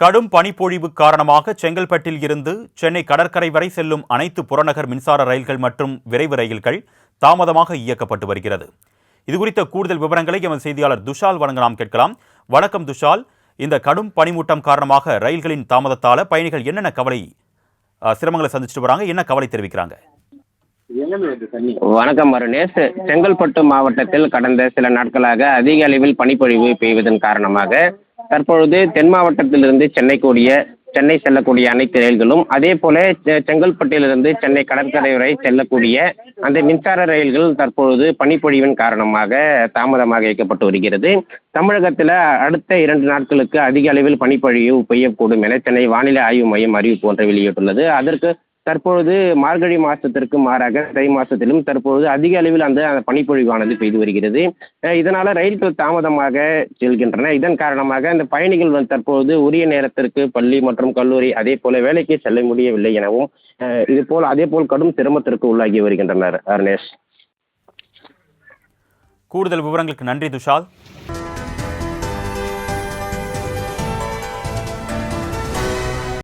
கடும் பனிப்பொழிவு காரணமாக செங்கல்பட்டில் இருந்து சென்னை கடற்கரை வரை செல்லும் அனைத்து புறநகர் மின்சார ரயில்கள் மற்றும் விரைவு ரயில்கள் தாமதமாக இயக்கப்பட்டு வருகிறது. இதுகுறித்த கூடுதல் விவரங்களை எமது செய்தியாளர் துஷால் வழங்க நாம் கேட்கலாம். வணக்கம் துஷால். இந்த கடும் பனிமூட்டம் காரணமாக ரயில்களின் தாமதத்தால பயணிகள் என்னென்ன கவலை சிரமங்களை சந்திச்சுட்டு வராங்க? என்ன கவலை தெரிவிக்கிறாங்க? வணக்கம் அருணேஷ். செங்கல்பட்டு மாவட்டத்தில் கடந்த சில நாட்களாக அதிக அளவில் பனிப்பொழிவு பெய்வதன் காரணமாக தற்பொழுது தென் மாவட்டத்திலிருந்து சென்னை கூடிய சென்னை செல்லக்கூடிய அனைத்து ரயில்களும் அதே போல செங்கல்பட்டிலிருந்து சென்னை கடற்கரை வரை செல்லக்கூடிய அந்த மின்சார ரயில்கள் தற்பொழுது பனிப்பொழிவின் காரணமாக தாமதமாக இயக்கப்பட்டு வருகிறது. தமிழகத்தில் அடுத்த இரண்டு நாட்களுக்கு அதிக அளவில் பனிப்பொழிவு பெய்யக்கூடும் என சென்னை வானிலை ஆய்வு மையம் அறிவிப்பு ஒன்றை வெளியிட்டுள்ளது. அதற்கு தற்பொழுது மார்கழி மாசத்திற்கு மாறாக தை மாசத்திலும் தற்பொழுது அதிக அளவில் அந்த பனிப்பொழிவானது பெய்து வருகிறது. இதனால் இதனால ரயில்கள் தாமதமாக செல்கின்றன. இதன் காரணமாக அந்த பயணிகள் வந்து தற்பொழுது உரிய நேரத்திற்கு பள்ளி மற்றும் கல்லூரி அதே போல வேலைக்கு செல்ல முடியவில்லை எனவும் இதுபோல் இது போல் அதே போல் கடும் சிரமத்திற்கு உள்ளாகி வருகின்றனர் அருணேஷ் கூடுதல் விவரங்களுக்கு நன்றி துஷால்.